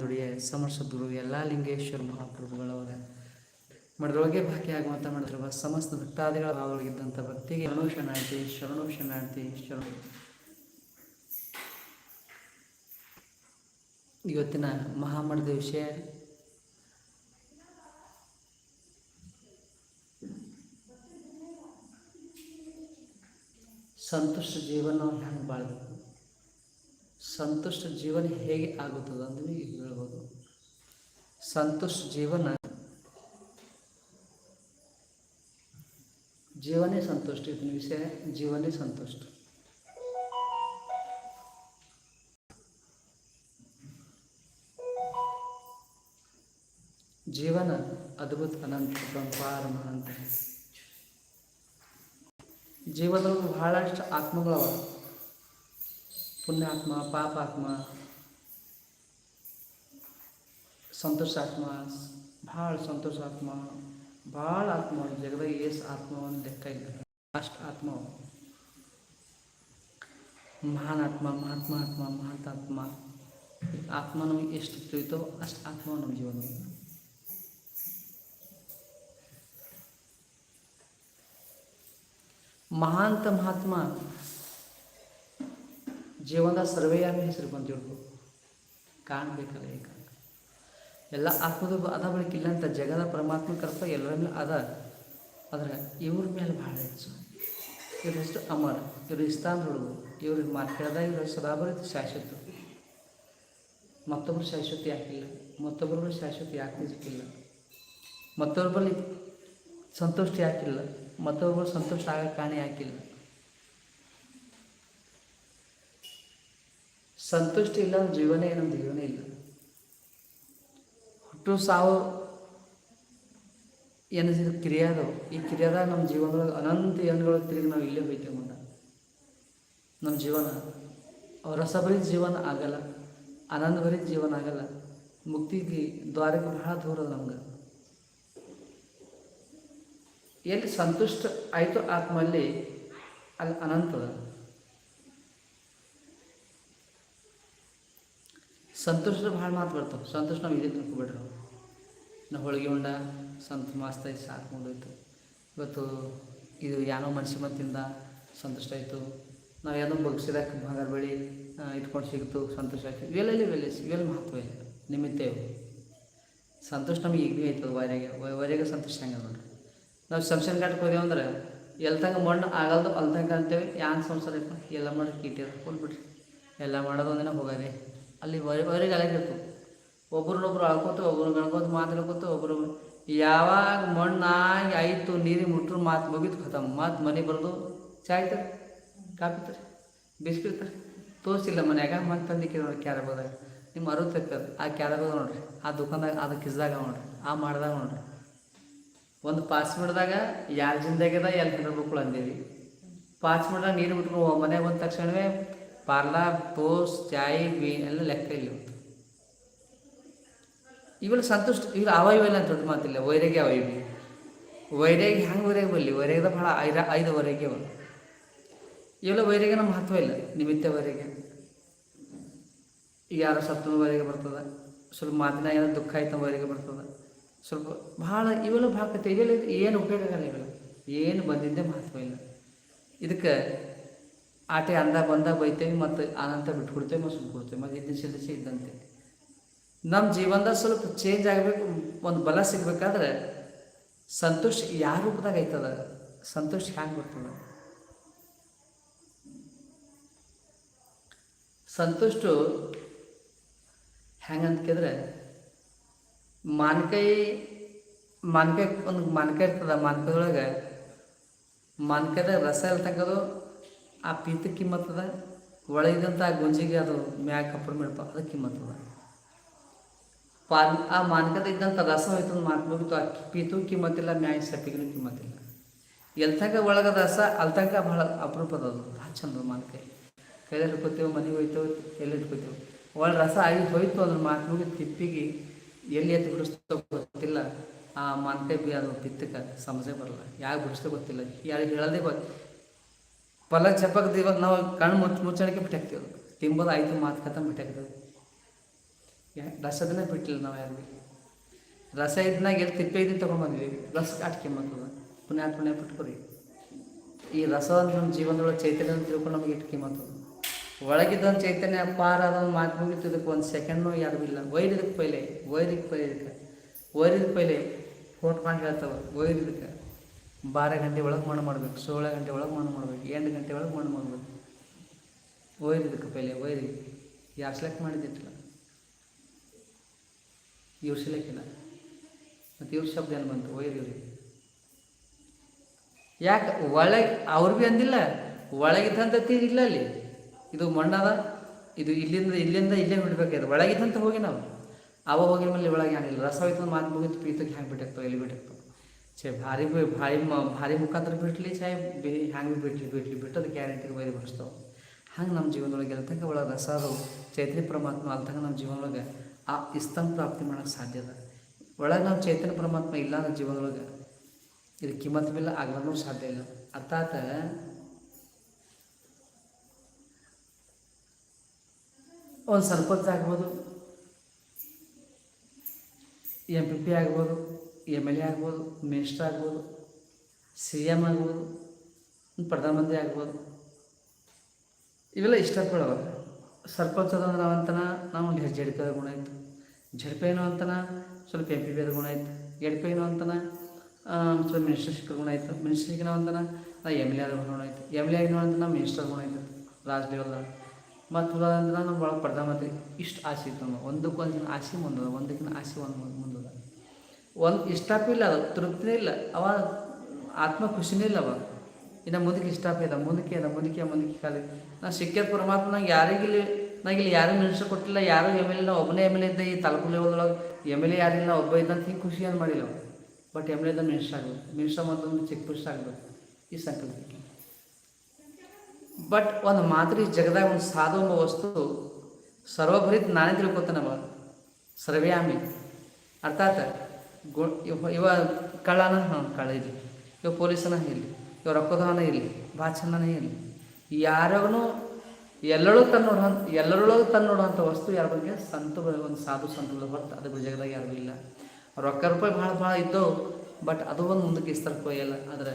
ದುಡಿಯ ಗುರು ಎಲ್ಲ ಲಿಂಗೇಶ್ವರ ಮಹಾಪ್ರಭುಗಳವರ ಮಠದೊಳಗೆ ಭಾಗಿಯಾಗುವಂಥ ಮಾಡಿರುವ ಸಮಸ್ತ ಭಕ್ತಾದಿಗಳ ಭಾವಗಳಿದ್ದಂಥ ಭಕ್ತಿಗೆ ಶರಣು ಶರಣಾರ್ಥಿ ಶರಣು. ಶರಣ ಇವತ್ತಿನ ಮಹಾಮಠದ ವಿಷಯ. ಸಂತುಷ್ಟ ಜೀವನ ಹೆಂಗೆ ಬಾಳ್ಬೇಕು? ಸಂತುಷ್ಟ ಜೀವನ ಹೇಗೆ ಆಗುತ್ತದೆ ಅಂದರೆ ಹೇಳ್ಬೋದು. ಸಂತುಷ್ಟ ಜೀವನ. ಜೀವನೇ ಸಂತುಷ್ಟ ಇದನ್ನ ವಿಷಯ ಜೀವನೇ ಸಂತುಷ್ಟ. ಜೀವನ ಅದ್ಭುತ, ಅನಂತ ಸಂಪಾರ ಅಂತ ಜೀವನದೊಳಗೆ ಬಹಳಷ್ಟು ಆತ್ಮಗಳವ. ಪುಣ್ಯಾತ್ಮ ಪಾಪಾತ್ಮ ಸಂತೋಷಾತ್ಮ ಭಾಳ ಸಂತೋಷಾತ್ಮ ಭಾಳ ಆತ್ಮ ಜಗದಾಗ ಏಸ್ ಆತ್ಮ ಒಂದು ಲೆಕ್ಕ ಇಲ್ಲ ಅಷ್ಟು ಆತ್ಮ ಅವ. ಮಹಾನ್ ಆತ್ಮ ಮಹಾತ್ಮ ಆತ್ಮ ಮಹಾಂತಾತ್ಮ ಆತ್ಮ ನಮಗೆ ಎಷ್ಟು ತಿಳಿತೋ ಅಷ್ಟು ಆತ್ಮ ನಮ್ಮ ಜೀವನ ಮಹಾಂತ ಮಹಾತ್ಮ ಜೀವನದ ಸರ್ವೇಯಾಮಿ ಹೆಸರು ಬಂದಿರ್ಬೋದು ಕಾಣಬೇಕಲ್ಲ ಈಗ. ಎಲ್ಲ ಆತ್ಮದ ಅದ ಬಳಿಕಿಲ್ಲ ಅಂತ ಜಗದ ಪರಮಾತ್ಮ ಕರ್ತ ಎಲ್ಲರ ಮೇಲೆ ಅದ. ಆದರೆ ಇವ್ರ ಮೇಲೆ ಭಾಳ ಹೆಚ್ಚು. ಇವ್ರ ಹೆಸರು ಅಮರ, ಇವ್ರ ಇಸ್ತಾನ್ ಹುಡುಗರು ಇವ್ರಿಗೆ ಮಾತಾಡ್ದ ಇವ್ರ ಸದಾಬರಿತ ಶಾಶ್ವತ. ಮತ್ತೊಬ್ಬರು ಶಾಶ್ವತ ಯಾಕಿಲ್ಲ ಮತ್ತೊಬ್ಬರು ಶಾಶ್ವತ ಯಾಕೆ ಸಿಕ್ಕಿಲ್ಲ ಮತ್ತೊಬ್ಬರಲ್ಲಿ ಸಂತುಷ್ಟ ಯಾಕಿಲ್ಲ ಮತ್ತೊಬ್ಬರು ಸಂತೋಷ ಆಗೋ ಕಾಣೆ ಯಾಕಿಲ್ಲ ಸಂತುಷ್ಟಿ ಇಲ್ಲ, ಅಂದ್ರೆ ಜೀವನೇ ನಮ್ಮ ಜೀವನೇ ಇಲ್ಲ. ಹುಟ್ಟು ಸಾವು ಏನಿಸಿದ ಕ್ರಿಯಾದವು. ಈ ಕ್ರಿಯಾದಾಗ ನಮ್ಮ ಜೀವನದೊಳಗೆ ಅನಂತ ಏನುಗಳು ತಿರುಗಿ ನಾವು ಇಲ್ಲೇ ಹೋಯ್ತೇವೆ ಮುಂದ ನಮ್ಮ ಜೀವನ, ರಸಭರಿತ ಜೀವನ ಆಗಲ್ಲ, ಆನಂದಭರಿತ ಜೀವನ ಆಗಲ್ಲ. ಮುಕ್ತಿಗೆ ದ್ವಾರಕ್ಕೆ ಬಹಳ ದೂರ ನಮ್ಗೆ. ಎಲ್ಲಿ ಸಂತುಷ್ಟ ಆಯಿತು ಆತ್ಮಲ್ಲಿ, ಅಲ್ಲಿ ಅನಂತದ ಸಂತೋಷದ ಭಾಳ ಮಾತು ಬರ್ತಾವೆ. ಸಂತೋಷ ನಾವು ಇದೇ ತಿನ್ಕೊಬೇಡ್ರಿ ನಾವು ಹೋಳಿಗೆ ಉಂಡ, ಸಂತ ಸಾಕು ಮುಂದೋಯ್ತು ಇವತ್ತು ಇದು ಯಾನೋ ಮನುಷ್ಯ ಮತ್ತಿಂದ ಸಂತುಷ್ಟ ಆಯಿತು. ನಾವು ಏನೋ ಬಗ್ಸಿದಾಗ ಬಂಗಾರ ಬೆಳಿ ಇಟ್ಕೊಂಡು ಸಿಗ್ತು, ಸಂತೋಷ ಆಯಿತು. ಇವೆಲ್ಲ ಇವೆಲ್ಲ ಇವೆಲ್ಲ ಮಹತ್ವ ಇಲ್ಲ. ನಿಮಿತ್ತ ಇವು. ಸಂತೋಷ ನಮಗೆ ಈಗ ಭೀ ಆಯ್ತದ ವರೆಗೆ ವರೆಗೆ ಸಂತೋಷ ಹೆಂಗೆ ನೋಡ್ರಿ. ನಾವು ಶಂಶನ್ ಘಾಟಕ್ಕೆ ಹೋದೇವು ಅಂದ್ರೆ ಎಲ್ಲಿ ತನಕ ಮಣ್ಣು ಆಗಲ್ದು ತನಕ ಅಂತೇವೆ ಯಾನ್ ಸಂಸಾರ ಎಲ್ಲ ಮಾಡಿ ಕೀಟಿರ ಹೋಗ್ಬಿಡ್ರಿ ಎಲ್ಲ ಮಾಡೋದು ಒಂದಿನ ಹೋಗೋದೆ. ಅಲ್ಲಿ ಹೊರಗೆ ಅಲಾಗಿರ್ತು ಒಬ್ರನ್ನೊಬ್ರು ಅಳ್ಕೋತ ಒಬ್ರು ಗಣ್ಕೋತ ಮಾತಾಡ್ಕೋತ ಒಬ್ರು ಯಾವಾಗ ಮಣ್ಣಾಗಿ ಆಯಿತು ನೀರಿಗೆ ಮುಟ್ರು, ಮಾತು ಮುಗಿತು ಖತಮ್ ಮತ್ತು ಮನೆ ಬರೋದು ಚಾಯ್ತಾರೆ ಕಾಫಿ ಕಾಪಿ ತಾರೆ ಬಿಸ್ಕಿಟ್ ತಾರೆ ತೋರಿಸಿಲ್ಲ ಮನ್ಯಾಗ ಮತ್ತೆ ನೋಡಿ ಕ್ಯಾರಬೋದಾಗ ನಿಮ್ಮ ಅರು ತೆಕ್ಕದ ಆ ಕ್ಯಾರಬೋದ ನೋಡ್ರಿ, ಆ ದುಕಾನ್ದಾಗ ಅದು ಕಿಸ್ದಾಗ ನೋಡ್ರಿ, ಆ ಮಾಡಿದಾಗ ನೋಡ್ರಿ. ಒಂದು ಪಾಸ್ ಮಾಡಿದಾಗ ಯಾರು ಜಿಂದಾಗ್ಯದ ಎಲ್ಲಿ ಹೆಣ್ಮಕ್ಳು ಅಂದೇವಿ ಪಾಸ್ ಮಾಡಿದಾಗ ನೀರು ಬಿಟ್ರು ಮನೆಗೆ ಬಂದ ತಕ್ಷಣವೇ ಪಾರ್ಲರ್ ಪೋಸ್ ಚಾಯ್ ಬಿ ಎಲ್ಲ ಲೆಕ್ಕ ಇಲ್ಲ ಇವೆಲ್ಲ ಸಂತುಷ್ಟ ಇವೆಲ್ಲ ಅವ ಇವೆಲ್ಲ ಅಂತ ದೊಡ್ಡ ಮಾತಿಲ್ಲ ವೈರಾಗ್ಯ ಅವಯವಿ. ಇವೆ ವೈರಾಗ್ಯ ಹೆಂಗೆ ವೈರಾಗ್ಯ ಬರಲಿ? ವೈರಾಗ್ಯದ ಭಾಳ ಐದ, ಐದು ವರೆಗೆ ಅವ ಇವೆಲ್ಲ ವೈರಾಗ್ಯನ ಮಹತ್ವ ಇಲ್ಲ, ನಿಮಿತ್ತ ವೈರಾಗ್ಯ. ಈಗ ಯಾರೋ ಸತ್ತನ ವೈರಾಗ್ಯ ಬರ್ತದೆ, ಸ್ವಲ್ಪ ಮಾತಿನ ಏನೋ ದುಃಖ ಆಯ್ತು ವೈರಾಗ್ಯ ಬರ್ತದೆ. ಸ್ವಲ್ಪ ಭಾಳ ಇವೆಲ್ಲ ಭಾಳ ಕತೆ ಏನು ಉಪಯೋಗ ಆಗಲ್ಲ ಇವೆಲ್ಲ. ಏನು ಬಂದಿದ್ದೇ ಮಹತ್ವ ಇಲ್ಲ. ಇದಕ್ಕೆ ಆಟೆ ಅಂದ ಬಂದಾಗ ಬೈತೇವೆ ಮತ್ತು ಆನಂತ ಬಿಟ್ಕೊಡ್ತೇವೆ ಮತ್ತು ಸುಮ್ಮನೆ ಕೊಡ್ತೇವೆ ಮತ್ತು ಇದ್ದ ಸಿದ್ಧ ಇದ್ದಂತೆ. ನಮ್ಮ ಜೀವನದಾಗ ಸ್ವಲ್ಪ ಚೇಂಜ್ ಆಗಬೇಕು, ಒಂದು ಬಲ ಸಿಗಬೇಕಾದ್ರೆ ಸಂತೋಷ ಯಾವ ರೂಪದಾಗ ಐತದ? ಸಂತೋಷ ಹ್ಯಾಂಗೆ ಬರ್ತದೆ? ಸಂತುಷ್ಟ ಹೆಂಗೆ ಅಂತಕಿದ್ರೆ ಮಾನ್ಕಾಯಿ ಮಾನ್ಕಾಯಿ ಒಂದು ಮಾನ್ಕಾಯಿ ಇರ್ತದ ಮಾನ್ಕಾಯದೊಳಗೆ ಮಾನ್ಕಾಯ್ದಾಗ ರಸ ಇರ್ತಕ್ಕದು ಆ ಪೀತ ಕಿಮ್ಮತ್ತದ ಒಳಗಿದಂಥ ಆ ಗುಂಜಿಗೆ ಅದು ಮ್ಯಾಗ ಕಪ್ಪು ಮೇಡಪ್ಪ ಅದು ಕಿಮ್ಮತ್ತದ ಪಾನ್ ಆ ಮಾನಕದ ಇದ್ದಂಥ ರಸ ಹೋಯ್ತು ಮಾನ್ಕೋಗಿತ್ತು ಆ ಪೀತು ಕಿಮ್ಮತ್ತಿಲ್ಲ ಮ್ಯಾಯ ಸಪ್ಪಿಗೂ ಕಿಮ್ಮತ್ತಿಲ್ಲ ಎಲ್ತಕ ತನಕ ಒಳಗದ ರಸ ಅಲ್ಲಿ ಭಾಳ ಅಪರೂಪದ ಅದು ಭಾಳ ಚಂದ ಮಾನ್ಕಾಯಿ ಕೈಯಲ್ಲಿ ಇಟ್ಕೋತೇವೆ ಮನೆಗೆ ಹೋಯ್ತೇವೆ, ಎಲ್ಲಿ ಇಟ್ಕೋತೇವೆ. ಒಳ ರಸ ಆಗಿ ಹೋಯ್ತು ಅದ್ರ ಮಾನ್ಕೋಗಿ ತಿಪ್ಪಿಗೆ ಎಲ್ಲಿ ಎತ್ತಿ ಬಿಡಿಸ್ತೋ ಗೊತ್ತಿಲ್ಲ. ಆ ಮಾನ್ಕಾಯಿ ಬಿ ಅದು ಪಿತ್ತಕ್ಕೆ ಸಮಸ್ಯೆ ಬರಲ್ಲ. ಯಾಕೆ ಬಿಡಿಸ್ತೋ ಗೊತ್ತಿಲ್ಲ. ಯಾರಿಗೆ ಹೇಳೋದೇ ಗೊತ್ತು ಪಲ ಚಪಕ್ ಇವಾಗ ನಾವು ಕಣ್ಣು ಮುಚ್ಚ ಮುಚ್ಚಣಕ್ಕೆ ಬಿಟ್ಟಾಕ್ತೀವಿ ತಿಂಬೋದು ಆಯ್ತು, ಮಾತು ಕತ್ತ ಬಿಟ್ಟಾಕ್ತೇವೆ ಯಾ- ರಸದನ್ನೇ ಬಿಟ್ಟಿಲ್ಲ ನಾವು ಯಾರು ರಸ ಇದ್ನಾಗ ಎಲ್ಲಿ ತಿಪ್ಪೆ ಇದ್ದು ತೊಗೊಂಬಂದ್ವಿ ರಸ ಕಾಟ್ಕೊಂಬಂತದ ಪುಣ್ಯಾತ್ ಪುಣ್ಯ ಬಿಟ್ಕೊರಿ ಈ ರಸ ಅಂತ ನಮ್ಮ ಜೀವನದೊಳಗೆ ಚೈತನ್ಯ ಅಂತ ತಿಳ್ಕೊಂಡು ನಮಗೆ ಇಟ್ಟು ಕಿಮ್ಮತ್ತದ ಒಳಗಿದ್ದೊಂದು ಚೈತನ್ಯ ಪಾರ ಅದೊಂದು ಮಾತು ಮುಗಿತು ಇದಕ್ಕೆ ಒಂದು ಸೆಕೆಂಡ್ನು ಯಾರು ಇಲ್ಲ. ವೈರಿದಕ್ಕೆ ಪೈಲೆ ವೈರಿಗೆ ಪೈಲೆ ಇದಕ್ಕೆ ವೈರಿದ ಪೈಲೆ, ಫೋನ್ ಮಾಡಿ ಹೇಳ್ತಾವ ಒಯ್ರಿದಕ್ಕೆ ಬಾರ ಗಂಟೆ ಒಳಗೆ ಮಣ್ಣು ಮಾಡ್ಬೇಕು, ಸೋಳ ಗಂಟೆ ಒಳಗೆ ಮಣ್ಣು ಮಾಡ್ಬೇಕು, ಎಂಟು ಗಂಟೆ ಒಳಗೆ ಮಣ್ಣು ಮಾಡ್ಬೇಕು. ಒಯ್ರಿದಕ್ಕೆ ಪೈಲೆ ಒಯ್ರಿ ಯಾರು ಸೆಲೆಕ್ಟ್ ಮಾಡಿದ್ದಿಟ್ಟಿಲ್ಲ ಇವ್ರು ಸಿಲಕ್ಕಿಲ್ಲ ಮತ್ತು ಇವ್ರ ಶಬ್ದ ಏನು ಬಂತು? ಒಯ್ರಿ ಇವ್ರಿ ಯಾಕೆ? ಒಳಗೆ, ಅವ್ರು ಭೀ ಅಂದಿಲ್ಲ. ಒಳಗಿದ್ದಂಥ ಇಲ್ಲ ಅಲ್ಲಿ. ಇದು ಮಣ್ಣದ, ಇದು ಇಲ್ಲಿಂದ ಇಲ್ಲಿಂದ ಇಲ್ಲೇ ಬಿಡ್ಬೇಕಾಯ್ತು ಒಳಗಿದ್ದಂತ ಹೋಗಿ ನಾವು. ಅವ ಹೋಗಿ ಮೇಲೆ ಒಳಗೆ ಏನಿಲ್ಲ ರಸ ಹೋಯ್ತು ಮಾತು ಮುಗಿತು, ಪೀತಕ್ಕೆ ಹ್ಯಾಂಗೆ ಬಿಟ್ಟಿರ್ತಾವ ಎಲ್ಲಿ ಬಿಟ್ಟಿರ್ತಾವ ಛೇ ಭಾರಿ ಭಾರಿ ಭಾರಿ ಮುಖಾಂತರ ಬಿಟ್ಲಿ ಛೇ ಬಿ ಹ್ಯಾಂಗೆ ಬಿಟ್ಲಿ ಬಿಟ್ಲಿ ಬಿಟ್ಟದ ಗ್ಯಾರಂಟಿ ಒಯ್ದು ಬಿಡಿಸ್ತಾವ ಹಂಗೆ ನಮ್ಮ ಜೀವನದೊಳಗೆ ಎಲ್ತಂಗ ಒಳಗೆ ರಸ ಅದು ಚೈತನ್ಯ ಪರಮಾತ್ಮ ಅಲ್ತಂಗ ನಮ್ಮ ಜೀವನದೊಳಗೆ ಆ ಇಸ್ತಂಭ ಪ್ರಾಪ್ತಿ ಮಾಡೋಕ್ಕೆ ಸಾಧ್ಯ ಅದ ಒಳಗೆ ನಾವು ಚೈತನ್ಯ ಪರಮಾತ್ಮ ಇಲ್ಲ ನಮ್ಮ ಜೀವನದೊಳಗೆ ಇದು ಕಿಮ್ಮತ್ ಬಿಲ್ಲ ಆಗ್ಲೂ ಸಾಧ್ಯ ಇಲ್ಲ ಅತ್ತಾತ ಒಂದು ಸರ್ಪಂಚ್ ಆಗ್ಬೋದು ಎಂ ಪಿ ಪಿ ಆಗ್ಬೋದು ಎಂ ಎಲ್ ಎ ಆಗ್ಬೋದು, ಮಿನಿಸ್ಟರ್ ಆಗ್ಬೋದು, ಸಿ ಎಂ ಆಗ್ಬೋದು, ಪ್ರಧಾನಮಂತ್ರಿ ಆಗ್ಬೋದು. ಇವೆಲ್ಲ ಇಷ್ಟಪಡವ ಸರ್ಪಂಚ್ ಅದಂದ್ರೆ ನಾವಂತನ ನಾವು ಒಂದು ಹೆಜ್ಜೆ ಎಡ್ಪೇದ ಗುಣ ಆಯಿತು ಜಡ್ಪೆ ಏನೋ ಅಂತನ ಸ್ವಲ್ಪ ಎಂ ಪಿ ಪಿ ಗುಣ ಆಯಿತು ಎಡ್ಪೆ ಏನೋ ಅಂತನ ಸ್ವಲ್ಪ ಮಿನಿಸ್ಟರ್ಶಿಪ್ ಗುಣ ಆಯಿತು ಮಿನಿಸ್ಟ್ರಿಗೆ ನಾವು ಅಂತನ ನಾ ಎಂ ಎಲ್ ಎ ಆದ ಗುಣ ಆಯಿತು ಎಂ ಎಲ್ ಎ ಆಗಿನೋ ಅಂತ ನಾವು ಮಿನಿಸ್ಟರ್ ಗುಣ ಆಯ್ತು ರಾಜ್ ಲೆವೆಲ್ದಾಗ ಮತ್ತು ಅಂದ್ರೆ ನಮ್ಮ ಭಾಳ ಪ್ರಧಾನಮಂತ್ರಿ ಇಷ್ಟು ಆಸೆ ಇತ್ತು ನಮ್ಮ ಒಂದಕ್ಕೊಂದು ಆಸೆ ಮುಂದದ, ಒಂದಕ್ಕಿಂತ ಆಸೆ ಒಂದು ಮುಂದದ. ಒಂದು ಇಷ್ಟಪ್ಪ ಇಲ್ಲ ಅದು ತೃಪ್ತಿನೇ ಇಲ್ಲ. ಅವ ಆತ್ಮ ಖುಷಿನೇ ಇಲ್ಲ ಅವ. ಇನ್ನು ಮುಂದಕ್ಕೆ ಇಷ್ಟಪ್ಪ ಇದೆ ಮುಂದಕ್ಕೆ ಅದ, ಮುಂದಕ್ಕೆ ಮುಂದಕ್ಕೆ ಖಾಲಿ ನಾ ಸಿಕ್ಕಿದ ಪರಮಾತ್ಮ ನಂಗೆ ಯಾರಿಗಿಲ್ಲಿ ನಂಗೆ ಇಲ್ಲಿ ಯಾರೂ ಮಿನಿಸ್ಟರ್ ಕೊಟ್ಟಿಲ್ಲ, ಯಾರೂ ಎಂ ಎಲ್ ಎ ಒಬ್ಬನೇ ಎಂ ಎಲ್ ಎ ಇದ್ದ ಈ ತಾಲೂಕು ಲೆವೆಲ್ದೊಳಗೆ ಎಂ ಎಲ್ ಎ ಯಾರಿಲ್ಲ ಒಬ್ಬ ಇದ್ದಂತ ಹಿಂಗೆ ಖುಷಿ ಏನು ಮಾಡಿಲ್ಲ ಅವ. ಬಟ್ ಎಂ ಎಲ್ ಎದ ಮಿನಿಸ್ಟರ್ ಆಗಬೇಕು ಮಿನಿಸ್ಟರ್ ಮತ್ತೊಂದು ಚಿಕ್ಕ ಪುರುಷ ಆಗಬೇಕು. ಈ ಸಂಕಲ್ಪ. ಬಟ್ ಒಂದು ಮಾತ್ರ ಈ ಜಗದಾಗ ಒಂದು ಸಾಧು ಎಂಬ ವಸ್ತು ಸರ್ವಭರಿತ ನಾನೇ ತಿಳ್ಕೊತಾನವ ಸರ್ವ್ಯಾಮಿ ಅರ್ಥಾತ್ ಗು, ಇವ ಕಳ್ಳನ ಕಳ್ಳ ಇರಲಿ ಇವ ಪೊಲೀಸನ ಇರಲಿ ಇವ ರೊಕ್ಕದವನ ಇರಲಿ ಬಾಚನನೇ ಇರಲಿ ಯಾರಿಗೂ ಎಲ್ಲರೂ ತನ್ನ ನೋಡೋ ಎಲ್ಲರೊಳಗೂ ತನ್ನ ನೋಡುವಂಥ ವಸ್ತು ಯಾರ ಬಗ್ಗೆ? ಸಂತ, ಒಂದು ಸಾಧು ಸಂತ ಹೊರತು ಅದ್ರ ಜಗದಾಗ ಯಾರು ಇಲ್ಲ. ರೊಕ್ಕ ರೂಪಾಯಿ ಭಾಳ ಭಾಳ ಇದ್ದವು, ಬಟ್ ಅದು ಒಂದು ಮುಂದಕ್ಕೆ ಇಸ್ತಾರ ಕೊಯ್ಯಲ್ಲ ಆದರೆ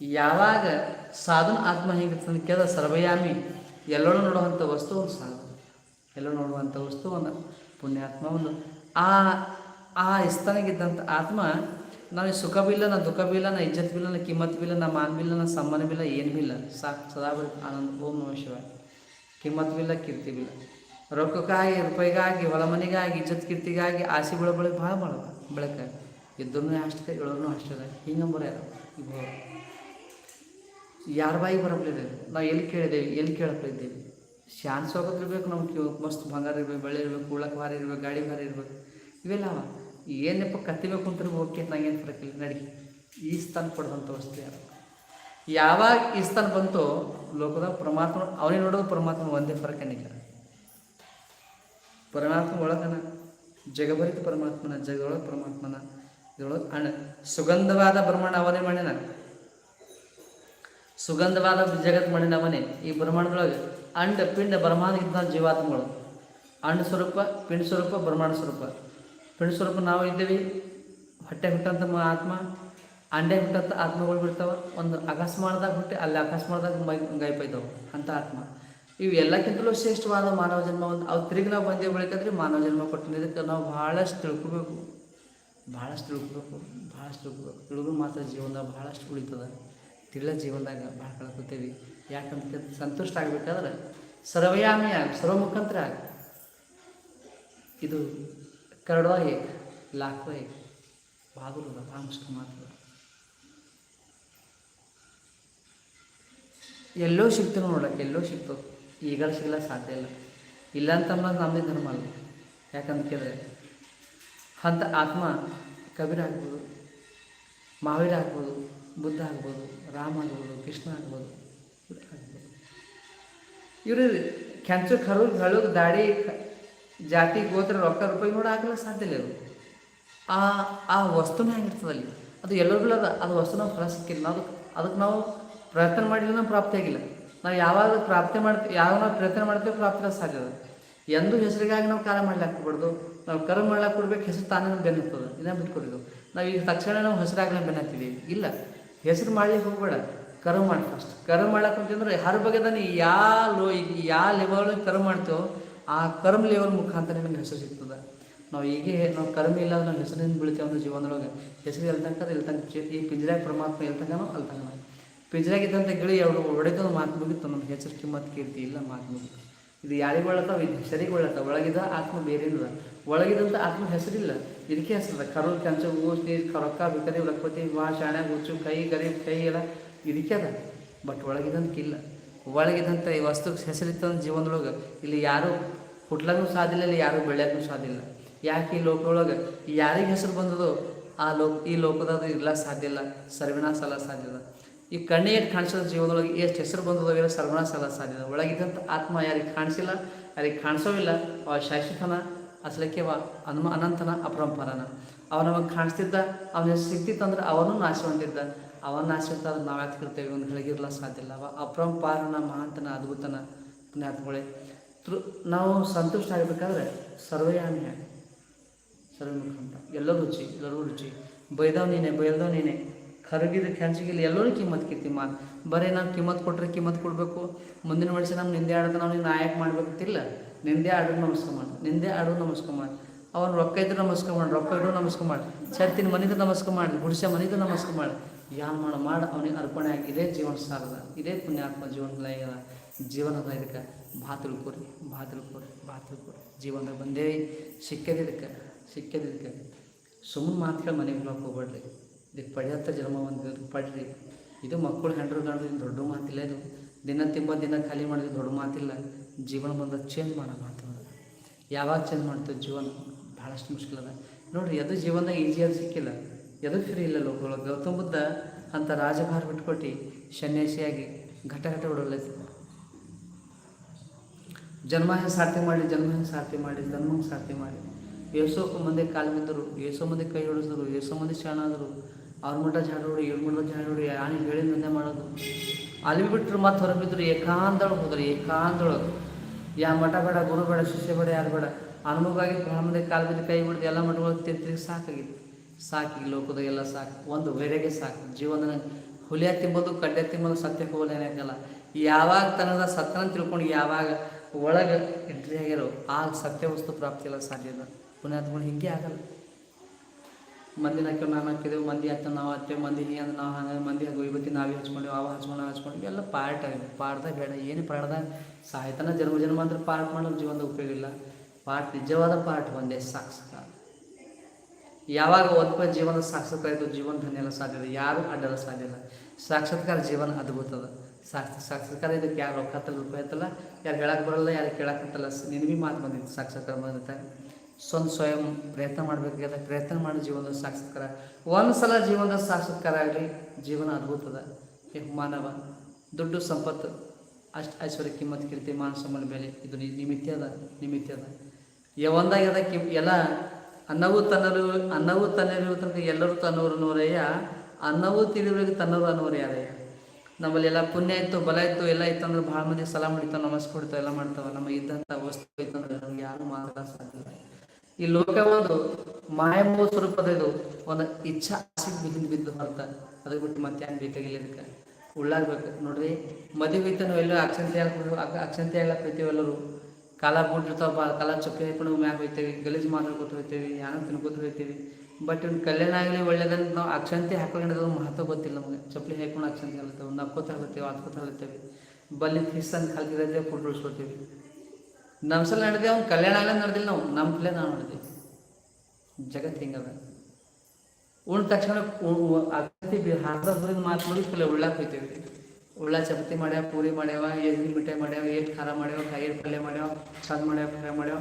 ಯಾವಾಗ ಸಾಧನ ಆತ್ಮ ಹೆಂಗಿರ್ತದೆ ಕೇಳಿದ ಸರ್ವಯಾಮಿ, ಎಲ್ಲರೂ ನೋಡುವಂಥ ವಸ್ತು ಒಂದು ಸಾಧು. ಎಲ್ಲರೂ ನೋಡುವಂಥ ವಸ್ತು ಒಂದು ಪುಣ್ಯಾತ್ಮ ಒಂದು. ಆ ಆ ಇಸ್ತನಿಗಿದ್ದಂಥ ಆತ್ಮ ನನಗೆ ಸುಖ ಬಿಲ್ಲ ನಾ ದುಃಖ ಬಿಲ್ಲ ನಾ ಇಜ್ಜತ್ ಬಿಲ್ಲ ನಾ ಕಿಮ್ಮತ್ ಬಿಲ್ಲ ನಾ ಮಾನ್ ಬಿಲ್ಲ ನಾ ಸಮ್ಮಾನ ಬಿಲ್ಲ ಏನು ಬಿಲ್ಲ ಸಾಕು ಸದಾ ಬರ ಆನಂದ, ಓಂ ನಮ ಶಿವ ಕಿಮ್ಮತ್ ಬಿಲ್ಲ ಕೀರ್ತಿ ಬಿಲ್ಲ ರೊಕ್ಕಕ್ಕಾಗಿ, ರೂಪಾಯಿಗಾಗಿ, ಹೊಲ ಮನೆಗಾಗಿ, ಇಜ್ಜತ್ ಕೀರ್ತಿಗಾಗಿ, ಆಸೆ ಬೀಳೋ ಬಳಿ ಭಾಳ ಭಾಳ ಬೆಳಕ. ಇದ್ದರೂನು ಅಷ್ಟೇ ಹೇಳೋನು ಅಷ್ಟೇ ಇವು ಯಾರ ಬಾಯಿ ಬರಪ್ಲಿದೆ ನಾವು ಎಲ್ಲಿ ಕೇಳಿದ್ದೇವೆ ಎಲ್ಲಿ ಕೇಳಪ್ಪ ಇದ್ದೇವೆ? ಶಾನ್ ಸೋಗತ್ತಿರ್ಬೇಕು ನಮ್ಗೆ ಮಸ್ತ್ ಬಂಗಾರ ಇರ್ಬೇಕು ಬೆಳೆ ಇರ್ಬೇಕು ಉಳ್ಳಕ್ಕೆ ಭಾರಿ ಇರ್ಬೇಕು, ಗಾಡಿ ಭಾರಿ ಇರ್ಬೇಕು. ಇವೆಲ್ಲ ಅವ. ಏನಪ್ಪ ಕತ್ತಿಬೇಕು ಅಂತ ಓಕೆ ನಂಗೇನು ಫರಕ್ ಇಲ್ಲ. ನಡಿ, ಈ ಸ್ಥಾನ ಪಡೆದಂಥ ವಸ್ತು ಯಾರು ಯಾವಾಗ ಈ ಸ್ಥಾನ ಬಂತೋ, ಲೋಕದ ಪರಮಾತ್ಮ ಅವನೇ ನೋಡೋದು ಪರಮಾತ್ಮ ಒಂದೇ ಫರಕ್ ಏನಿಲ್ಲ. ಪರಮಾತ್ಮ ಒಳಗನ ಜಗಭರಿತ ಪರಮಾತ್ಮನ, ಜಗದೊಳಗೆ ಪರಮಾತ್ಮನ, ಇದರೊಳಗೆ ಅಣ್ಣ. ಸುಗಂಧವಾದ ಬ್ರಹ್ಮಾಂಡ ಅವನೇ ಮಾಡ್ಯಾನ. ಸುಗಂಧವಾದ ಜಗತ್ ಮಣ್ಣಿನ ಅವನೇ. ಈ ಬ್ರಹ್ಮಾಂಡದೊಳಗೆ ಅಂಡ, ಪಿಂಡ ಬ್ರಹ್ಮಾಂಡ ಇದ್ದ ಜೀವಾತ್ಮಗಳು. ಅಂಡ ಸ್ವರೂಪ, ಪಿಂಡ ಸ್ವರೂಪ ಬ್ರಹ್ಮಾಂಡ ಸ್ವರೂಪ. ಪಿಂಡ ಸ್ವಲ್ಪ ನಾವು ಇದ್ದೀವಿ. ಹೊಟ್ಟೆ ಹುಟ್ಟಂಥ ಆತ್ಮ, ಅಂಡೆ ಹುಟ್ಟಂಥ ಆತ್ಮಗಳು ಬಿಡ್ತಾವೆ. ಒಂದು ಅಕಸ್ಮಾತ್ದಾಗ ಹುಟ್ಟಿ ಅಲ್ಲಿ ಅಕಸ್ಮಾತ್ದಾಗ ಮೈ ಅಂತ ಅಂಥ ಆತ್ಮ. ಇವು ಎಲ್ಲಕ್ಕಿಂತಲೂ ಶ್ರೇಷ್ಠವಾದ ಮಾನವ ಜನ್ಮ ಒಂದು. ಅವು ತಿರುಗಿ ನಾವು ಬಂದೇ ಬಳಿಕಂದ್ರೆ ಮಾನವ ಜನ್ಮ ಕೊಟ್ಟಿನ ಇದಕ್ಕೆ ನಾವು ಭಾಳಷ್ಟು ತಿಳ್ಕೊಬೇಕು. ಭಾಳಷ್ಟು ತಿಳ್ಕೊಬೇಕು. ಭಾಳಷ್ಟು ತಿಳ್ಕೊಬೇಕು. ತಿಳಿದು ಮಾತ್ರ ಜೀವನದಾಗ ಭಾಳಷ್ಟು ಉಳಿತದ. ತಿಳ್ಳ ಜೀವನದಾಗ ಭಾಳ ಕಳ್ಕೊತೇವೆ ಯಾಕಂತ ಸಂತುಷ್ಟ ಆಗಬೇಕಾದ್ರೆ ಸರ್ವಯಾಮಿ ಆಗಿ ಸರ್ವಮುಖಂತರ ಆಗಿ ಇದು ಕರಡೋ ಏಕ್ लाखों ಬಾಗುಲದ ಭಾಳ ಮುಷ್ಕ ಮಾತ್ರ ಎಲ್ಲೋ ಸಿಗ್ತದೆ ನೋಡಕ್ಕೆ ಎಲ್ಲೋ ಸಿಗ್ತು ಈಗಲೂ ಸಿಗಲ್ಲ ಸಾಧ್ಯ ಇಲ್ಲ. ಇಲ್ಲ ಅನ್ನೋದು ನಮ್ಮದೇ ಧರ್ಮ ಅಲ್ಲ ಯಾಕಂತ ಕೇಳಿದ್ರೆ ಅಂತ ಆತ್ಮ ಕಬೀರ ಆಗ್ಬೋದು ಮಹಾವೀರ ಆಗ್ಬೋದು, ಬುದ್ಧ ಆಗ್ಬೋದು, ರಾಮ ಆಗ್ಬೋದು, ಕೃಷ್ಣ ಆಗ್ಬೋದು, ಇವ್ರು ಆಗ್ಬೋದು. ಇವರು ಕೆಂಚು ಕರು ದಾಡಿ ಜಾತಿ, ಗೋತ್ರ, ರೊಕ್ಕ, ರೂಪಾಯಿ ನೋಡಿ ಆಗಲ್ಲ ಸಾಧ್ಯ ಇಲ್ಲ ಆ ಆ ವಸ್ತುನೇ ಅಲ್ಲಿ. ಅದು ಎಲ್ಲರಿಗೂ ಅದ, ಅದು ವಸ್ತು ನಾವು ಫಲ ಸಿಕ್ಕಿಲ್ಲ. ನಾವು ಅದಕ್ಕೆ ನಾವು ಪ್ರಯತ್ನ ಮಾಡಿಲ್ಲ ನಾವು ಪ್ರಾಪ್ತಿ ಆಗಿಲ್ಲ. ನಾವು ಯಾವಾಗ ಪ್ರಾಪ್ತಿ ಮಾಡ್ತೀವಿ ಯಾವಾಗ ನಾವು ಪ್ರಯತ್ನ ಮಾಡ್ತೀವಿ ಪ್ರಾಪ್ತಿ ಸಾಧ್ಯ ಅದ. ಎಂದು ಹೆಸರಿಗಾಗಿ ನಾವು ಕಾರ್ಯ ಮಾಡ್ಲಿಕ್ಕೆ ಹೋಗ್ಬಾರ್ದು ನಾವು ಕರ್ಮ ಮಾಡ್ಲಿಕ್ಕೆ ಕೊಡ್ಬೇಕು, ಹೆಸರು ತಾನೇ ನಮ್ಗೆ ಬೆನ್ನತ್ತದ ಇದನ್ನ ಬಿಟ್ಕೊಡಿದ್ದು ನಾವು ಈಗ ತಕ್ಷಣ ನಾವು ಹೆಸರಾಗಲೇ ಬೆನ್ನತ್ತಿದ್ದೀವಿ ಇಲ್ಲ, ಹೆಸರು ಮಾಡ್ಲಿಕ್ಕೆ ಹೋಗ್ಬೇಡ. ಕರ್ಮ ಮಾಡಿ ಫಸ್ಟ್ ಕರ್ಮ ಮಾಡಕ್ಕೆ ಅಂತಂದ್ರೆ ಹರ ಬಗ್ಗೆ ನಾನು ಯಾವ ಲೋ ಯಾವ ಲೆವೆಲ್ ಕರ್ಮ ಮಾಡ್ತೇವೋ ಆ ಕರ್ಮ ಲೆವೆಲ್ ಮುಖಾಂತರ ನಿಮಗೆ ಹೆಸರು ಸಿಗ್ತದೆ. ನಾವು ಹೀಗೆ ನಾವು ಕರ್ಮ ಇಲ್ಲ ನಾವು ಹೆಸರಿಂದ ಬೀಳ್ತೇವೆ ಅಂದ್ರೆ ಜೀವನದೊಳಗೆ. ಹೆಸರು ಎಲ್ಲಿ ತನಕ ಎಲ್ಲಿ ತನಕ ಈ ಪಿಂಜರಾಗ ಪರಮಾತ್ಮ ಎಲ್ಲಿ ತನಕನೋ ಅಲ್ಲಿ ತನಕ ಪಿಂಜರಾಗಿದ್ದಂಥ ಗಿಳಿ ಎರಡು ಒಡೆದು ಮಾತು ಮುಗಿತು. ನಮ್ಮ ಹೆಸರು ಕಿಮ್ಮತ್ ಕೀರ್ತಿ ಇಲ್ಲ ಮಾತು ಇದು ಯಾರಿಗೆ ಒಳ್ಳತಾವ ಇದು ಹೆಸರಿಗೆ ಒಳ್ಳತಾವ ಒಳಗಿದ ಆತ್ಮ ಬೇರೆ ಇಲ್ಲ ಒಳಗಿದಂಥ ಆತ್ಮ ಹೆಸರಿಲ್ಲ. ಇದಕ್ಕೆ ಹೆಸರದ. ಕರು ಕಂಚ ಊಸಿ ರೊಕ್ಕ ಬೇಕಾದ್ರೆ ರೊಕ್ಕತಿ ವಾ ಶಾಣೆ, ಹುಚ್ಚು, ಕೈ, ಗರೀಬ್, ಕೈ ಎಲ್ಲ ಇದಕ್ಕೆ ಅದ. ಬಟ್ ಒಳಗಿದಂತ ಇಲ್ಲ ಒಳಗಿದಂಥ ಈ ವಸ್ತು ಹೆಸರಿತ್ತಂತ ಜೀವನದೊಳಗೆ ಇಲ್ಲಿ ಯಾರು ಹುಟ್ಲಕ್ಕೂ ಸಾಧ್ಯ ಇಲ್ಲ ಯಾರು ಬೆಳೆಯೋಕ್ಕೂ ಇಲ್ಲ. ಯಾಕೆ ಈ ಲೋಕದೊಳಗೆ ಯಾರಿಗೆ ಹೆಸರು ಬಂದದೋ ಆ ಲೋಕ, ಈ ಲೋಕದಾಗ ಇರ್ಲಾಕ ಸಾಧ್ಯ ಇಲ್ಲ ಸರ್ವಿನಾಶ ಅಲ್ಲ ಸಾಧ್ಯ ಇಲ್ಲ. ಈ ಕಣ್ಣಿಗೆ ಕಾಣಿಸೋದು ಜೀವನದೊಳಗೆ ಎಷ್ಟು ಹೆಸರು ಬಂದದೋ ಇಲ್ಲ ಸರ್ವನಾಶ ಅಲ್ಲ ಸಾಧ್ಯ ಇಲ್ಲ. ಒಳಗಿದ್ದಂಥ ಆತ್ಮ ಯಾರಿಗೆ ಕಾಣಿಸಿಲ್ಲ, ಯಾರಿಗೆ ಕಾಣಿಸೋವಿಲ್ಲ ಅವ ಶಾಶ್ವತನ ಅಸಲಕ್ಕೆ ವಾ ಅನುಮ ಅನಂತನ ಅಪರಂಪರನ. ಅವ ನಮಗೆ ಕಾಣಿಸ್ತಿದ್ದ, ಅವನ ಸಿಕ್ತಿತ್ತಂದ್ರೆ ಅವನು ನಾಶವಂತಿದ್ದ. ಅವನ ಆಶ್ರಿತ ಆದ್ರೆ ನಾವು ಯಾತಿರ್ತೇವೆ ಒಂದು ಬೆಳಗಿರ್ಲ ಸಾಧ್ಯ ಇಲ್ಲ. ಅವ ಅಪ್ರಂಪಾರನ ಮಹಾಂತನ ಅದ್ಭುತನ ಪುಣ್ಯಾತ್ಮಗಳೇ ತೃ, ನಾವು ಸಂತುಷ್ಟ ಆಗಬೇಕಾದ್ರೆ ಸರ್ವಯಾಮಿ ಆಗಿ ಸರ್ವಮುಖ ಅಂತ ಎಲ್ಲರೂ ರುಚಿ ಎಲ್ಲರೂ ರುಚಿ. ಬೈದವ್ ನೀನೆ, ಬೈಲ್ದವ್ ನೀನೆ. ಕರಗಿದ ಕೆಂಚಿಗಿಲ್ಲ ಎಲ್ಲರೂ ಕಿಮ್ಮತ್ ಕೀರ್ತಿ ಮಾ ಬರೀ ನಾವು ಕಿಮ್ಮತ್ ಕೊಟ್ಟರೆ ಕಿಮ್ಮತ್ ಕೊಡಬೇಕು. ಮುಂದಿನ ವರ್ಷ ನಮ್ಮ ನಿಂದೆ ಆಡೋದು ನಾವು ನೀನು ನಾಯಕ ಮಾಡಬೇಕಿಲ್ಲ ನಿಂದೆ ಆಡೋದು ನಮಸ್ಕಾರ ಮಾಡಿ. ನಿಂದೆ ಆಡೋದು ನಮಸ್ಕಾರ ಮಾಡಿ. ಅವ್ನು ರೊಕ್ಕ ಇದ್ರೆ ನಮಸ್ಕಾರ ಮಾಡಿ, ರೊಕ್ಕ ಇಡೋ ನಮಸ್ಕಾರ ಮಾಡಿ. ಛತ್ತಿನ ಮನಿದು ನಮಸ್ಕಾರ ಮಾಡಿ, ಗುಡಿಸೆ ಮನಿದು ನಮಸ್ಕಾರ ಮಾಡಿ. ಯಾನ್ ಮಾಡ ಮಾಡಿ ಅವನಿಗೆ ಅರ್ಪಣೆ ಆಗಿ ಇದೇ ಜೀವನ ಸಾರದ ಇದೇ ಪುಣ್ಯಾತ್ಮ ಜೀವನದ ಜೀವನದ ಇದಕ್ಕೆ ಬಾ ಕೊರಿ ಬಾ ಕೊರಿ ಬಾ ಕೊರಿ ಜೀವನದಾಗ ಬಂದೇ ಸಿಕ್ಕದಿದ್ದಕ್ಕೆ ಇದಕ್ಕೆ ಸುಮ್ಮನೆ ಸುಮ್ಮನೆ ಮಾತುಗಳು ಮನೆ ಹೋಗಕ್ಕೆ ಹೋಗ್ಬೇಡ್ರಿ. ಇದಕ್ಕೆ ಪಡೆಯತ್ತ ಜನ್ಮ ಒಂದು ಪಡ್ರಿ. ಇದು ಮಕ್ಕಳು ಹೆಂಡ್ರು ಗಂಡ್ರು ದೊಡ್ಡ ಮಾತಿಲ್ಲ ಇದು. ದಿನ ತಿಂಬ ದಿನ ಖಾಲಿ ಮಾಡಿದ್ರೆ ದೊಡ್ಡ ಮಾತಿಲ್ಲ. ಜೀವನ ಬಂದ ಚೇಂಜ್ ಮಾಡೋ ಮಾತು ಯಾವಾಗ ಚೇಂಜ್ ಮಾಡ್ತೀವಿ ಜೀವನ? ಭಾಳಷ್ಟು ಮುಷ್ಕಿಲ್ಲ ನೋಡ್ರಿ, ಅದು ಜೀವನದಾಗ ಈಜಿಯಾಗಿ ಸಿಕ್ಕಿಲ್ಲ. ಎದು ಫ್ರೀ ಇಲ್ಲ ಲೋಕಗಳು ಗೌತಮ ಬುದ್ಧ ಅಂತ ರಾಜಭಾರ ಬಿಟ್ಕೊಟ್ಟು ಸನ್ಯಾಸಿಯಾಗಿ ಘಟ ಘಟ ಹೊಡಲೈತಿ ಜನ್ಮ ಸಾರ್ಥಿ ಮಾಡಿ ಜನ್ಮ ಸಾರ್ಥಿ ಮಾಡಿ, ಜನ್ಮ ಸಾರ್ಥಿ ಮಾಡಿ. ಏಸೋ ಮಂದಿ ಕಾಲು ಬಿದ್ದರು ಏಸೋ ಮಂದಿ ಕೈ ಹೊಡೆಸಿದ್ರು ಏಸೋ ಮಂದಿ ಶಾಣಾದರು ಅವ್ರ ಮಠ ಜಾಡ ಹೊಡಿ ಇವ್ರ ಮಠ ಜಾಡ ಆಣಿ ಹೇಳಿ ನಿಂದೆ ಮಾಡೋದು. ಅಲ್ಲಿ ಬಿಟ್ಟರು ಮತ್ತೆ ಹೊರಗೆ ಬಿದ್ದರು ಏಕಾಂತೊಳಗೆ ಹೋದ್ರು ಏಕಾಂತೊಳಗೆ ಯಾ ಮಠ ಬೇಡ, ಗುರು ಬೇಡ, ಶಿಷ್ಯ ಬೇಡ, ಯಾರು ಬೇಡ. ಅನುಭವಾಗಿ ಭಾಳ ಮಂದಿ ಕಾಲು ಬಿದ್ದು ಕೈ ಬಿಡ್ದು ಎಲ್ಲ ಮಠಗಳಿಗೆ ತಿರ್ತಿಗೆ ಸಾಕಾಗಿತ್ತು. ಸಾಕು ಈ ಲೋಕದಾಗ ಎಲ್ಲ ಸಾಕು. ಒಂದು ಬೇರೆಗೆ ಸಾಕು. ಜೀವನ ಹುಲಿಯ ತಿಂಬೋದು ಕಡ್ಡೆ ತಿಂಬೋದು ಸತ್ಯಕ್ಕೆ ಹೋಗಲ್ಲ ಏನಾಗಲ್ಲ ಯಾವಾಗ ತನದ ಸತ್ಯನ ತಿಳ್ಕೊಂಡು ಯಾವಾಗ ಒಳಗೆ ಎಂಟ್ರಿ ಆಗಿರೋ ಆ ಸತ್ಯ ವಸ್ತು ಪ್ರಾಪ್ತಿ ಎಲ್ಲ ಸಾಧ್ಯ ಇಲ್ಲ ಪುಣ್ಯಾತ್ಮಗಳು ಹಿಂಗೆ ಆಗಲ್ಲ. ಮಂದಿನ ಹಾಕಿ ನಾನು ಹಾಕಿದೆವು ಮಂದಿ ಹತ್ತ ನಾವು ಹತ್ತೇವೆ, ಮಂದಿ ನೀ ಅಂದ್ರೆ ನಾವು ಹಂಗೆ, ಮಂದಿ ಹಂಗೆ ಇವತ್ತಿ ನಾವೇ ಹಚ್ಕೊಂಡೇವು ಅವ ಹಚ್ಕೊಂಡು ಹಚ್ಕೊಂಡು ಎಲ್ಲ ಪಾರ್ಟ್ ಆಗಿದೆ ಪಾಡ್ದಾಗ ಬೇಡ. ಏನು ಪಾಡ್ದಾಗ ಸಾಯ್ತನ ಜನ್ಮ ಜನ್ಮ ಅಂದ್ರೆ ಪಾರ್ಟ್ ಮಾಡೋದು ಜೀವನದ ಉಪಯೋಗ ಇಲ್ಲ. ಪಾಠ ನಿಜವಾದ ಪಾರ್ಟ್ ಒಂದೇ ಸಾಕ್ಷಾತ್ಕಾರ ಯಾವಾಗ ಒಪ್ಪ ಜೀವನ ಸಾಕ್ಷಾತ್ಕಾರ ಇದ್ದು ಜೀವನ ಧನ್ಯಲ್ಲ ಸಾಧ್ಯದ ಯಾರು ಅಡ್ಡಲ್ಲ ಸಾಧ್ಯ ಇಲ್ಲ ಸಾಕ್ಷಾತ್ಕಾರ ಜೀವನ ಅದ್ಭುತದ. ಸಾಕ್ಷ ಸಾಕ್ಷಾತ್ಕಾರ ಇದಕ್ಕೆ ಯಾರು ರೊಕ್ಕ ಹತ್ತಲ್ಲ, ರೂಪಾಯಿ ಹತ್ತಲ್ಲ, ಯಾರು ಹೇಳಕ್ಕೆ ಬರಲ್ಲ, ಯಾರು ಕೇಳಕ್ಕತ್ತಲ್ಲ ನಿನಗೆ ಮಾತು ಬಂದಿತ್ತು ಸಾಕ್ಷಾತ್ಕಾರ ಬಂದಿತ್ತೆ ಸ್ವಂತ ಸ್ವಯಂ ಪ್ರಯತ್ನ ಮಾಡಬೇಕಾದ ಪ್ರಯತ್ನ ಮಾಡಿ ಜೀವನದ ಸಾಕ್ಷಾತ್ಕಾರ. ಒಂದು ಸಲ ಜೀವನದ ಸಾಕ್ಷಾತ್ಕಾರ ಆಗಲಿ, ಜೀವನ ಅದ್ಭುತದ. ಮಾನವ, ದುಡ್ಡು ಸಂಪತ್ತು, ಅಷ್ಟು ಐಶ್ವರ್ಯ, ಕಿಮ್ಮತ್, ಕೀರ್ತಿ, ಮಾನ ಬೆಲೆ, ಇದು ನಿಮಿತ್ಯ ಅದ ನಿಮಿತ್ಯ ಅದ ಕಿ ಎಲ್ಲ ಅನ್ನವೂ ತನ್ನರು, ಅನ್ನವು ತನ್ನರು ತನಕ ಎಲ್ಲರೂ ತನ್ನವರು ಅನ್ನೋರಯ್ಯ ಅನ್ನವು ತಿಳಿದವರಿಗೆ ತನ್ನವರು ಅನ್ನೋರು ಯಾರಯ್ಯ ನಮ್ಮಲ್ಲಿ ಎಲ್ಲ ಪುಣ್ಯ ಇತ್ತು, ಬಲ ಇತ್ತು, ಎಲ್ಲ ಇತ್ತು ಅಂದ್ರೆ ಭಾಳ ಮಂದಿ ಸಲ ಮಾಡಿತಾವ ನಮಸ್ಕಾರ ಕೊಡ್ತಾವ ಎಲ್ಲ ಮಾಡ್ತಾವೆ, ನಮ್ಮ ಇದ್ದಂಥ ವಸ್ತು ಇತ್ತಂದ್ರೆ ನಮ್ಗೆ ಯಾರು ಮಾತಾಡ ಸಾಧ್ಯ. ಈ ಲೋಕ ಒಂದು ಮಾಯಮೋ ಸ್ವರೂಪದ ಇದು, ಒಂದು ಇಚ್ಛಾ ಆಸೆಗೆ ಬಿದ್ದು ಬಿದ್ದು ಹೊರತ ಅದಕ್ಕೆ ಬಿಟ್ಟು ಮತ್ತೆ ಏನು ಬೇಕಾಗಿಲ್ಲ ಇದಕ್ಕೆ. ಉಳ್ಳಾಗ್ಬೇಕು. ನೋಡ್ರಿ, ಮದುವೆ ಇತ್ತು ನಾವು ಎಲ್ಲೋ ಅಕ್ಷಂತೆ ಹಾಕ್ಬಿಟ್ಟು ಅಕ್ಷಂತೆ ಎಲ್ಲ ಎಲ್ಲರೂ ಕಾಲ ಬಿಟ್ಟಿರ್ತಾವ ಕಾಲ ಚಪ್ಪಲಿ ಹಾಕೊಂಡು ಮ್ಯಾಗ ಹೋಯ್ತೇವೆ ಗಲೀಜು ಮಾಡ್ಕೊತ ಹೋಯ್ತೇವೆ ಏನೋ ತಿನ್ಕೋತ ಹೋಯ್ತೇವೆ. ಬಟ್ ಇವ್ನು ಕಲ್ಯಾಣ ಆಗಲಿ ಒಳ್ಳೇದಂತ ನಾವು ಅಕ್ಷಂತೆ ಹಾಕೊಂಡು ಮಹತ್ವ ಗೊತ್ತಿಲ್ಲ ನಮಗೆ. ಚಪ್ಪಲಿ ಹಾಕೊಂಡು ಅಕ್ಷಂತೆ ಒಂದು ನಕ್ಕೋತ ಹೋಗ್ತೇವೆ ಅದ್ಕೋತ ಹೋಗ್ತೇವೆ ಬಲ್ಲಿ ಫಿಸ್ ಅಂತ ಕಲ್ತಿರೋದೇ ಫುಡ್ ಉಳಿಸ್ಕೊತೀವಿ ನಮ್ಮ ಸಲ ನಡೆದೇ ಅವ್ನು ಕಲ್ಯಾಣ ಆಗಲ್ಲ ನಡೆದಿಲ್ಲ ನಾವು ನಮ್ಮ ಕಲೆ ನಾವು ನಡೆದೀವಿ ಜಗತ್ತು ಹಿಂಗದ ಉಣ್ಣ ತಕ್ಷಣ ಅಗತ್ಯ ಹಾರದ ಮಾತು ನೋಡಿ ಕಲೆ ಉಳ್ಳಾಕ್ ಹೋಯ್ತೇವೆ. ಉಳ್ಳ ಚಪಾತಿ ಮಾಡ್ಯಾವ, ಪೂರಿ ಮಾಡ್ಯಾವ ಎಣ್ಣೆ ಮಿಠಾಯಿ ಮಾಡ್ಯಾವ ಏಟ್ ಖಾರ ಮಾಡ್ಯಾವ, ಕಾಯಿ ಪಲ್ಯ ಮಾಡ್ಯಾವ, ಚಂದ ಮಾಡ್ಯಾವ ಫ್ರೈ ಮಾಡ್ಯಾವ.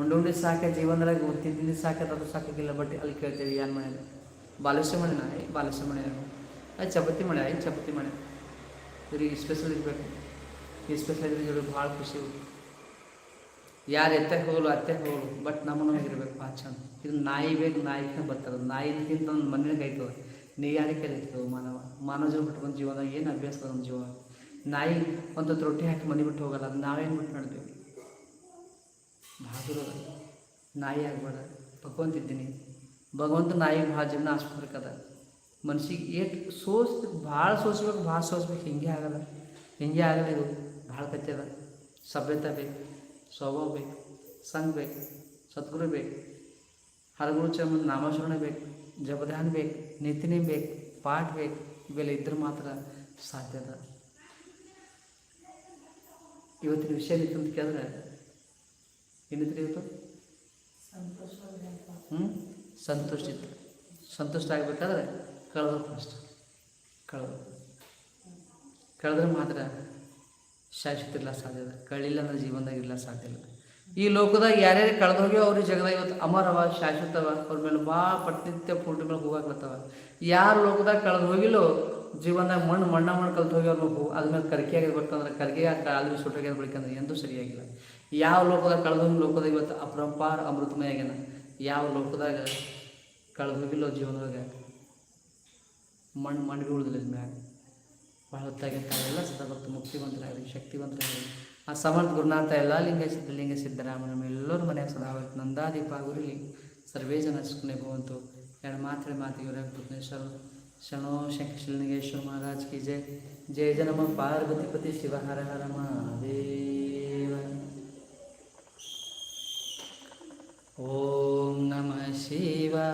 ಉಂಡುಂಡಿ ಸಾಕೆ ಜೀವನದಾಗ ತಿಂದು ಸಾಕೆ ಅದು ಸಾಕಾಗಿಲ್ಲ ಬಟ್ ಅಲ್ಲಿ ಕೇಳ್ತೀವಿ ಏನು ಮಾಡ್ಯಾನ ಬಾಲೇಶ್ವರ ಮಾಡ್ಯಾನ ಏ ಬಾಲೇಶ್ವರ ಮಾಡ್ಯಾನ ಅದು. ಚಪಾತಿ ಮಾಡ್ಯಾವ ಏನು ಚಪಾತಿ ಮಾಡ್ಯಾವ ಇವ್ರಿಗೆ ಸ್ಪೆಷಲ್ ಇರಬೇಕು ಈ ಸ್ಪೆಷಲ್ ಇದ್ರೆ ಭಾಳ ಖುಷಿ ಯಾರು ಎತ್ತಕ್ಕೆ ಹೋಗಲು ಅತ್ತೆ ಹೋಗಲು ಬಟ್ ನಮ್ಮ ನಮಗೆ ಇರಬೇಕು, ಭಾಳ ಚಂದ. ಇದು ನಾಯಿ ಬೇಕು ನಾಯಿಗೆ ನಾಯಿ ತಿಂತ ಒಂದು ಮನೆಯಾಗ ಆಯ್ತದೆ ನೀ ಯಾರಿಗೆ ಮಾನವ ಮಾನವ ಜನ ಬಿಟ್ಕೊಂಡು ಜೀವನ, ಏನು ಅಭ್ಯಾಸ ನಮ್ಮ ಜೀವನ ನಾಯಿ ಒಂದು ರೊಟ್ಟಿ ಹಾಕಿ ಮನೆ ಬಿಟ್ಟು ಹೋಗಲ್ಲ ಅದು ನಾವೇನು ಬಿಟ್ಟು ಮಾಡ್ತೀವಿ ಭಾಳ ನಾಯಿ ಆಗ್ಬೇಡ. ಭಗವಂತ ಇದ್ದೀನಿ. ಭಗವಂತ ನಾಯಿಗೆ ಭಾಳ ಜೀವನ ಆಸ್ಪತ್ರೆಕದ ಮನ್ಸಿಗೆ ಏಟ್ ಸೋಸ್ ಭಾಳ ಸೋಸ್ಬೇಕು ಭಾಳ ಸೋಸ್ಬೇಕು, ಹಿಂಗೆ ಆಗಲ್ಲ. ಹಿಂಗೆ ಆಗಲ್ಲ ಇದು. ಭಾಳ ಅದ. ಸಭ್ಯತೆ ಬೇಕು, ಸ್ವಭಾವ ಬೇಕು, ಸಂಘ ಬೇಕು, ಸದ್ಗುರು ಬೇಕು, ಹರಗುರು ಚರ್ಮದ ನಾಮಾಚರಣೆ ಬೇಕು. ಜಪಧ್ಯಾನ ಬೇಕು ನಿತಿನೇ ಬೇಕು, ಪಾಠ ಬೇಕು, ಇವೆಲ್ಲ ಇದ್ರೆ ಮಾತ್ರ ಸಾಧ್ಯ ಅದ. ಇವತ್ತಿನ ವಿಷಯ ಅಂತ ಕೇಳಿದ್ರೆ ಏನಿತ್ತು ಇವತ್ತು? ಹ್ಞೂ ಸಂತುಷ್ಟ ಇತ್ತು. ಸಂತುಷ್ಟ ಆಗಬೇಕಾದ್ರೆ ಕಳೆದ್ರು ಫಸ್ಟ್ ಕಳೆದ ಕಳೆದ್ರೆ ಮಾತ್ರ ಶಾಶ್ವತ ಇರ್ಲ ಸಾಧ್ಯ ಇಲ್ಲ ಕಳಿಲ್ಲ ಅಂದ್ರೆ ಜೀವನದಾಗ ಸಾಧ್ಯ ಇಲ್ಲ. ಈ ಲೋಕದಾಗ ಯಾರ್ಯಾರು ಕಳೆದು ಹೋಗ್ಯೋ ಅವ್ರಿಗೆ ಜಗದಾಗ ಇವತ್ತು ಅಮರವ, ಶಾಶ್ವತವ, ಅವ್ರ ಮೇಲೆ ಭಾಳ ಪಟ್ನಿತ್ಯ ಪೂರ್ತಿ ಮೇಲೆ ಹೋಗಾಕತ್ತವ ಯಾರು ಲೋಕದಾಗ ಕಳೆದು ಹೋಗಿಲ್ಲೋ ಜೀವನದಾಗ ಮಣ್ಣು ಮಣ್ಣ ಮಣ್ಣು ಕಲ್ತು ಹೋಗಿ ಅವ್ರು ಹೋ ಅದ್ಮೇಲೆ ಆಗಿರ್ಬೇಕಂದ್ರೆ ಕರ್ಗೆ ಅಲ್ಲಿ ಸುಟ್ಟೋಗ್ಯದ ಬೆಳಿಕಂದ್ರೆ ಎಂದೂ ಸರಿಯಾಗಿಲ್ಲ. ಯಾವ ಲೋಕದಾಗ ಕಳೆದು ಹೋಗಿ ಲೋಕದಾಗ ಇವತ್ತು ಅಪರಂಪಾರ ಅಮೃತಮಯ ಆಗ್ಯಾನ. ಯಾವ ಲೋಕದಾಗ ಕಳೆದು ಹೋಗಿಲ್ಲೋ ಜೀವನದಾಗ ಮಣ್ಣು ಮಣ್ಣು ಉಳಿದಿಲ್ಲ ಮ್ಯಾಗ ಭಾಳ ಹೊತ್ತಾಗಿ ತಾವೆಲ್ಲ ಸದಾಭಕ್ತ ಮುಕ್ತಿವಂತರಾಗಲಿ ಶಕ್ತಿವಂತರಾಗಲಿ ಆ ಸಮರ್ಥ ಗುರುನಾಥ ಎಲ್ಲ ಲಿಂಗ ಸಿದ್ಧಲಿಂಗ ಸಿದ್ದರಾಮನ ಎಲ್ಲರೂ ಮನೆಯ ಅವತ್ತು ನಂದಾದೀಪ ಗುರುಲಿ ಸರ್ವೇ ಜನ ಸುಮ್ಮನೆ ಭವಂತು. ಎರಡು ಮಾತ್ರೆ ಮಾತಿಗೆ ಶಣೋ ಶರಣೋ ಶಂಕರಲಿಂಗೇಶ್ವರ ಮಹಾರಾಜ್ ಕಿ ಜಯ ಜಯ ಜನಮ ಪಾರ್ವತಿಪತಿ ಶಿವ ಹರ ಹರ ಮಹಾದೇವ. ಓಂ ನಮಃ ಶಿವ